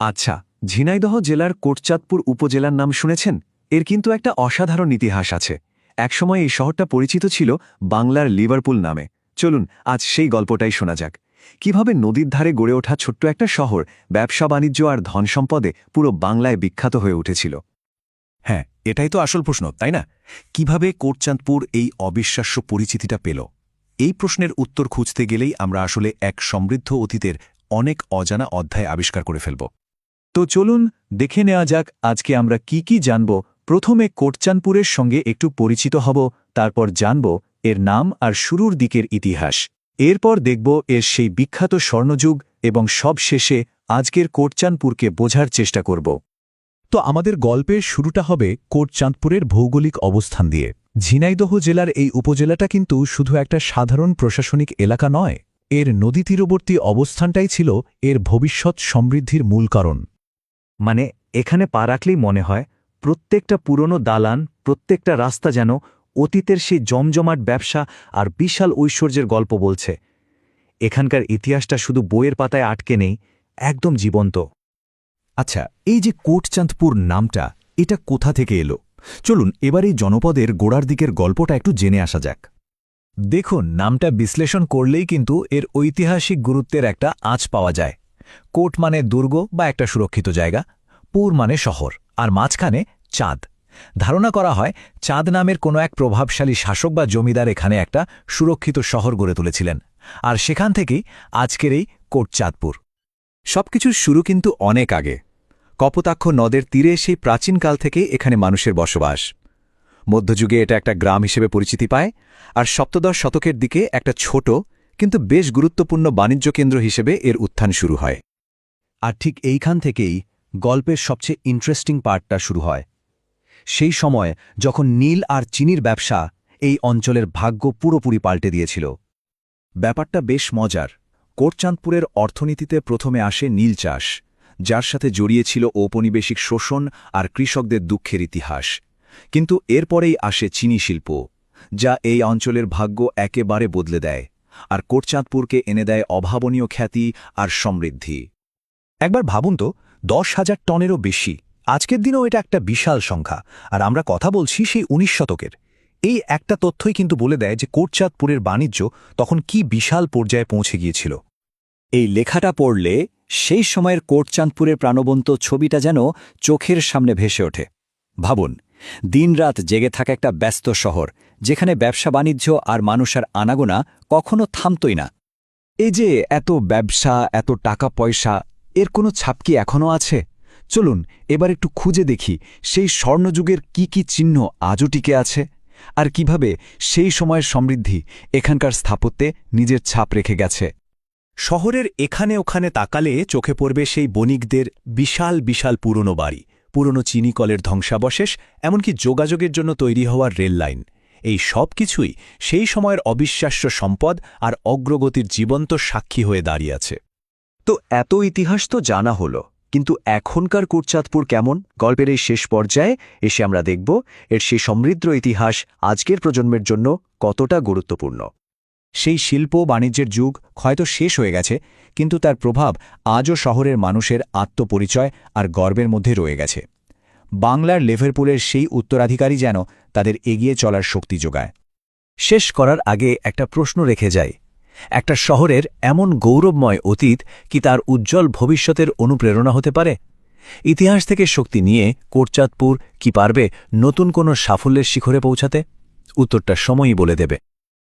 আচ্ছা ঝিনাইদহ জেলার কোটচাঁদপুর উপজেলার নাম শুনেছেন? এর কিন্তু একটা অসাধারণ ইতিহাস আছে। একসময় এই শহরটা পরিচিত ছিল বাংলার লিভারপুল নামে। চলুন, আজ সেই গল্পটাই শোনা যাক। কীভাবে নদীর ধারে গড়ে ওঠা ছোট্ট একটা শহর ব্যবসা, বাণিজ্য আর ধন সম্পদে পুরো বাংলায় বিখ্যাত হয়ে উঠেছিল? হ্যাঁ এটাই তো আসল প্রশ্ন, তাই না? কীভাবে কোটচাঁদপুর এই অবিশ্বাস্য পরিচিতিটা পেল? এই প্রশ্নের উত্তর খুঁজতে গেলেই আমরা আসলে এক সমৃদ্ধ অতীতের অনেক অজানা অধ্যায় আবিষ্কার করে ফেলব। তো চলুন দেখে নেওয়া যাক আজকে আমরা কি কি জানব। প্রথমে কোটচাঁদপুরের সঙ্গে একটু পরিচিত হব, তারপর জানব এর নাম আর শুরুর দিকের ইতিহাস। এরপর দেখব এর সেই বিখ্যাত স্বর্ণযুগ এবং সব শেষে আজকের কোটচাঁদপুরকে বোঝার চেষ্টা করব। তো আমাদের গল্পের শুরুটা হবে কোটচাঁদপুরের ভৌগোলিক অবস্থান দিয়ে। ঝিনাইদহ জেলার এই উপজেলাটা কিন্তু শুধু একটা সাধারণ প্রশাসনিক এলাকা নয়, এর নদী তীরবর্তী অবস্থানটাই ছিল এর ভবিষ্যৎ সমৃদ্ধির মূল কারণ। মানে এখানে পা রাখলেই মনে হয়, প্রত্যেকটা পুরনো দালান, প্রত্যেকটা রাস্তা যেন অতীতের সেই জমজমাট ব্যবসা আর বিশাল ঐশ্বর্যের গল্প বলছে। এখানকার ইতিহাসটা শুধু বইয়ের পাতায় আটকে নেই, একদম জীবন্ত। আচ্ছা এই যে কোটচাঁদপুর নামটা, এটা কোথা থেকে এলো? চলুন, এবার এই জনপদের গোড়ার দিকের গল্পটা একটু জেনে আসা যাক। দেখুন, নামটা বিশ্লেষণ করলেই কিন্তু এর ঐতিহাসিক গুরুত্বের একটা আঁচ পাওয়া যায়। কোট মানে দুর্গ বা একটা সুরক্ষিত জায়গা পুর মানে শহর, আর মাঝখানে চাঁদ। ধারণা করা হয়, চাঁদ নামের কোনো এক প্রভাবশালী শাসক বা জমিদার এখানে একটা সুরক্ষিত শহর গড়ে তুলেছিলেন, আর সেখান থেকেই আজকের এই কোটচাঁদপুর সবকিছুর শুরু কিন্তু অনেক আগে। কপোতাক্ষ নদের তীরে সেই প্রাচীনকাল থেকে এখানে মানুষের বসবাস। মধ্যযুগে এটা একটা গ্রাম হিসেবে পরিচিতি পায়, আর সপ্তদশ শতকের দিকে একটা ছোট, কিন্তু বেশ গুরুত্বপূর্ণ বাণিজ্য কেন্দ্র হিসেবে এর উত্থান শুরু হয়। আর ঠিক এইখান থেকেই গল্পের সবচেয়ে ইন্টারেস্টিং পার্টটা শুরু হয়। সেই সময় যখন নীল আর চিনির ব্যবসা এই অঞ্চলের ভাগ্য পুরোপুরি পাল্টে দিয়েছিল। ব্যাপারটা বেশ মজার। কোটচাঁদপুরের অর্থনীতিতে প্রথমে আসে নীল চাষ, যার সাথে জড়িয়ে ছিল ঔপনিবেশিক শোষণ আর কৃষকদের দুঃখের ইতিহাস। কিন্তু এরপরেই আসে চিনি শিল্প, যা এই অঞ্চলের ভাগ্য একেবারে বদলে দেয় আর কোটচাঁদপুরকে এনে দেয় অভাবনীয় খ্যাতি আর সমৃদ্ধি। একবার ভাবুন তো দশ হাজার টনেরও বেশি। আজকের দিনেও এটা একটা বিশাল সংখ্যা। আর আমরা কথা বলছি সেই উনিশ শতকের। এই একটা তথ্যই কিন্তু বলে দেয় যে কোটচাঁদপুরের বাণিজ্য তখন কি বিশাল পর্যায়ে পৌঁছে গিয়েছিল। এই লেখাটা পড়লে সেই সময়ের কোটচাঁদপুরের প্রাণবন্ত ছবিটা যেন চোখের সামনে ভেসে ওঠে। ভাবুন, দিনরাত জেগে থাকা একটা ব্যস্ত শহর, যেখানে ব্যবসা, বাণিজ্য আর মানুষের আনাগোনা কখনো থামতই না। এই যে এত ব্যবসা, এত টাকা পয়সা এর কোনো ছাপ কি এখনও আছে? চলুন, এবার একটু খুঁজে দেখি সেই স্বর্ণযুগের কি কি চিহ্ন আজও টিকে আছে? আর কীভাবে সেই সময়ের সমৃদ্ধি এখানকার স্থাপত্যে নিজের ছাপ রেখে গেছে? শহরের এখানে ওখানে তাকালে চোখে পড়বে সেই বণিকদের বিশাল বিশাল পুরনো বাড়ি। পুরনো চিনি কলের ধ্বংসাবশেষ, এমনকি যোগাযোগের জন্য তৈরি হওয়ার রেল লাইন। এই সব কিছুই সেই সময়ের অবিশ্বাস্য সম্পদ আর অগ্রগতির জীবন্ত সাক্ষী হয়ে দাঁড়িয়ে আছে। তো এত ইতিহাস তো জানা হলো, কিন্তু এখনকার কুরচাঁদপুর কেমন? গল্পের এই শেষ পর্যায়ে এসে আমরা দেখব এর সেই সমৃদ্ধ ইতিহাস আজকের প্রজন্মের জন্য কতটা গুরুত্বপূর্ণ। সেই শিল্প বাণিজ্যের যুগ হয়তো শেষ হয়ে গেছে, কিন্তু তার প্রভাব আজও শহরের মানুষের আত্মপরিচয় আর গর্বের মধ্যে রয়ে গেছে। বাংলার লেভারপুলের সেই উত্তরাধিকারী যেন তাদের এগিয়ে চলার শক্তি যোগায়। শেষ করার আগে একটা প্রশ্ন রেখে যায় একটা শহরের এমন গৌরবময় অতীত কি তার উজ্জ্বল ভবিষ্যতের অনুপ্রেরণা হতে পারে? ইতিহাস থেকে শক্তি নিয়ে কোটচাঁদপুর কি পারবে নতুন কোনো সাফল্যের শিখরে পৌঁছাতে? উত্তরটা সময়ই বলে দেবে।